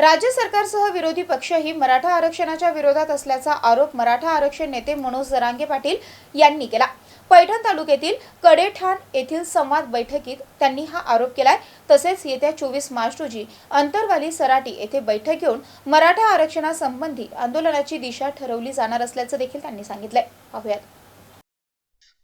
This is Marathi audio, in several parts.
राज्य सरकारसह विरोधी पक्षही मराठा आरक्षणाच्या विरोधात असल्याचा आरोप मराठा आरक्षण नेते मनोज जरांगे पाटील यांनी केला. पैठण तालुक्यातील कडेठाण येथील संवाद बैठकीत त्यांनी हा आरोप केलाय. तसेच येत्या चोवीस मार्च रोजी अंतरवाली सराटी येथे बैठक घेऊन मराठा आरक्षणासंबंधी आंदोलनाची दिशा ठरवली जाणार असल्याचं देखील त्यांनी सांगितलंय. पाहूयात.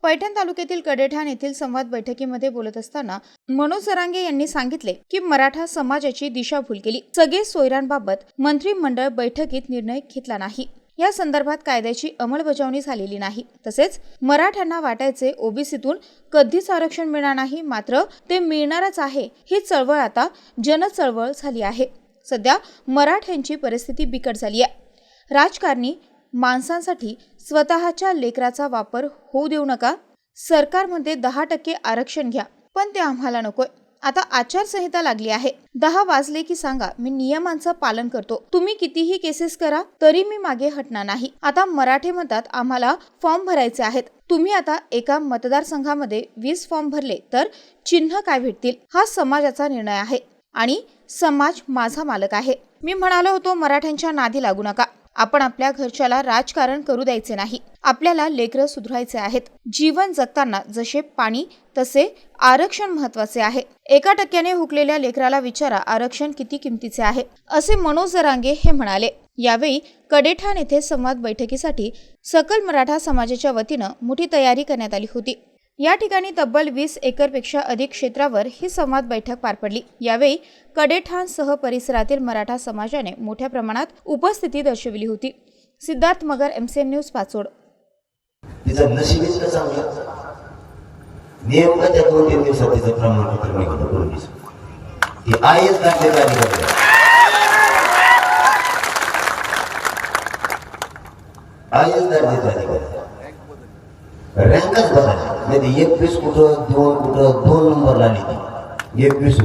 पैठण तालुक्यातील कडेठाण येथील संवाद बैठकीमध्ये बोलत असताना मनोज सरांगे यांनी सांगितले की मराठा समाजाची दिशाभूल केली. सगळे सोयरांबाबत मंत्रिमंडळ बैठकीत निर्णय घेतला नाही. या संदर्भात कायद्याची अंमलबजावणी झालेली नाही. तसेच मराठ्यांना वाटायचे ओबीसीतून कधीच आरक्षण मिळणार नाही मात्र ते मिळणारच आहे ही चळवळ आता जनचळवळ झाली आहे. सध्या मराठ्यांची परिस्थिती बिकट झाली आहे. राजकारणी माणसांसाठी स्वतःच्या लेकराचा वापर होऊ देऊ नका. सरकारमध्ये दहा टक्के आरक्षण घ्या. पण ते आम्हाला नकोय. आता आचारसंहिता लागली आहे. दहा वाजले की सांगा मी नियमांचं पालन करतो. तुम्ही कितीही केसेस करा तरी मी मागे हटणार नाही. आता मराठे मतात आम्हाला फॉर्म भरायचे आहेत. तुम्ही आता एका मतदारसंघामध्ये वीस फॉर्म भरले तर चिन्ह काय भेटतील? हा समाजाचा निर्णय आहे. आणि समाज माझा मालक आहे. मी म्हणालो होतो मराठ्यांच्या नादी लागू नका. आपण आपल्या घरच्याला राजकारण करू द्यायचे नाही. आपल्याला लेकरं सुधारायचे आहेत. जीवन जगताना जसे पाणी तसे आरक्षण महत्त्वाचे आहे. एका टक्क्याने हुकलेल्या लेकराला विचारा आरक्षण किती किमतीचे आहे? असे मनोज जरांगे हे म्हणाले. यावेळी कडेठाण येथे संवाद बैठकीसाठी सकल मराठा समाजाच्या वतीनं मोठी तयारी करण्यात आली होती. या ठिकाणी तब्बल वीस एकरपेक्षा अधिक क्षेत्रावर ही संवाद बैठक पार पडली. यावेळी कडेठाणसह परिसरातील मराठा समाजाने मोठ्या प्रमाणात उपस्थिती दर्शविली होती. Siddharth Magar MCN news Pachod. रँकच मध्ये नाही ती एकवीस कुठं दोन कुठं दोन नंबर लागली ती एकवीस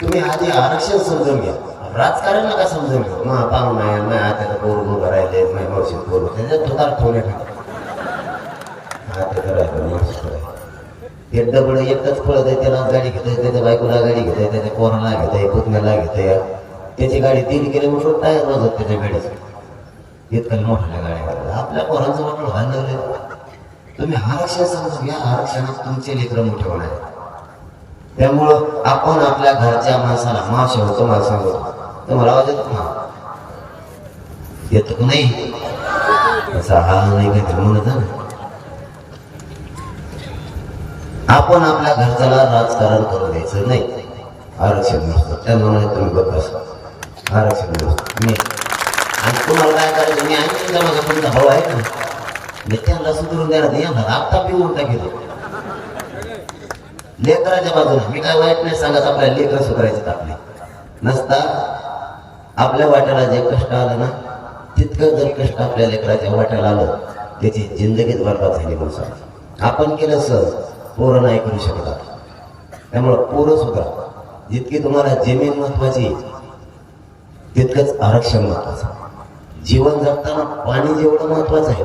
तुम्ही आधी आरक्षण समजून घ्या. राजकारण नका समजून घ्या मग पाहू नाही नाही आता पोर उभं राहिले नाही मावशी पोर. त्याच्यात थोडा ठेवणे आता करायचं मावशी ते डबड एकच पळत आहे त्याला गाडी घेत आहे त्याच्या बायकोला गाडी घेत आहे त्याच्या पोराला घेत आहे पुतण्याला घेत आहे त्याची गाडी तीन किलोमीटर टायर वाजत त्याच्या गाडीचं. येतकाल मोठ्या गाड्या आपल्या पोरांचं वाटलं व्हायला तुम्ही आरक्षण समजून घ्या. आरक्षणात तुमचे लेकर मोठे होणार त्यामुळं आपण आपल्या घरच्या माणसाला मावशी होतो मला सांगतो. तुम्हाला आवाज येतो ना येतो नाही? असा हा नाही काहीतरी म्हणत आपण आपल्या घरच्याला राजकारण करू द्यायचं नाही. आरक्षण नसतं. त्या तुम्ही बघ. आरक्षण नसतं. मी आणि तुम्हाला काय करायचं? मी ऐकून का माझा तुमचा भाऊ आहे ना? मी त्यांना सुधरून द्यायला नाही येणार आत्ता पिऊन टाकेल लेकराच्या बाजूला मी काय वाईट नाही सांगत आपल्या लेकर सुधारायचं आपले नसता आपल्या वाट्याला जे कष्ट आलं ना तितकं जर कष्ट आपल्या लेकराच्या वाट्याला आलं त्याची जिंदगीत बरबाद झाली माणसाला आपण केलं सहज पोरं नाही करू शकतात त्यामुळं पोरं सुद्धा जितकी तुम्हाला जमीन महत्वाची तितकंच आरक्षण महत्वाचं जीवन जगताना पाणी जेवढं महत्वाचं आहे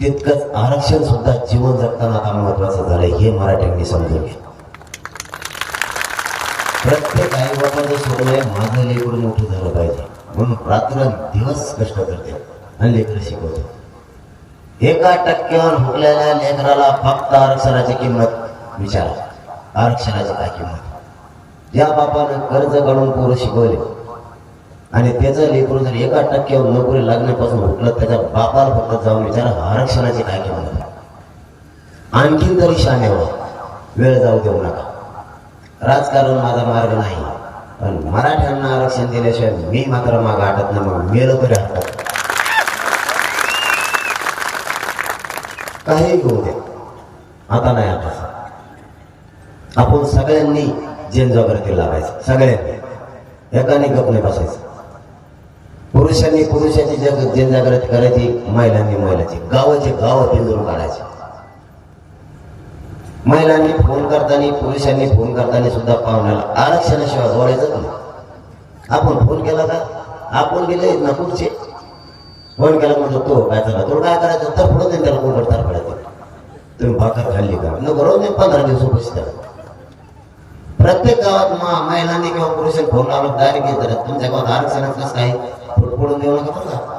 तितकंच आरक्षण सुद्धा जीवन जगताना आता महत्वाचं झालंय हे मराठ्यांनी समजून घ्या. प्रत्येक आई बाबाचं स्वप्न आहे माझं लेकर मोठं झालं पाहिजे. म्हणून रात्र दिवस कष्ट करते आणि लेकरं शिकवते. एका टक्क्यावर हुकलेल्या लेकराला फक्त आरक्षणाची किंमत विचारा. आरक्षणाची काय किंमत? ज्या बापानं कर्ज काढून पोरं शिकवले. आणि त्याचं लेकरू जर एका टक्क्यावर नोकरी लागण्यापासून हुकलं त्याच्या बापाला फक्त जाऊन विचार आरक्षणाची काय किंमत आणखीन तरी शाने वेळ जाऊ देऊ नका. राजकारण माझा मार्ग नाही पण मराठ्यांना आरक्षण दिल्याशिवाय मी मात्र माग आटत नाही मग मेलं तरी हटत काही होऊ द्या आता नाही आता. आपण सगळ्यांनी जनजागृती लावायचं सगळ्यांनी. एकाने गप नाही बसायचं. पुरुषांनी पुरुषांची जग जनजागृती करायची महिलांनी महिलाची. गावाचे गाव पिंजून काढायचे. महिलांनी फोन करताना पुरुषांनी फोन करताना सुद्धा पाहुण्याला आरक्षणाशिवाय बोलायचं नाही आपण फोन केला का? आपण गेले ना पुढचे? फोन केला म्हणजे तो काय चला तो काय करायचं? तर पुढे नाही त्याला कोण तर पडायचं. तुम्ही भाकर खाल्ली का? नको रोज पंधरा दिवस उपस्थित प्रत्येक गावात महिलांनी किंवा पुरुषांनी फोन लावला डायरेक्ट घेतात तुमच्या गावात आरक्षणाचं कसं काय por lo menos.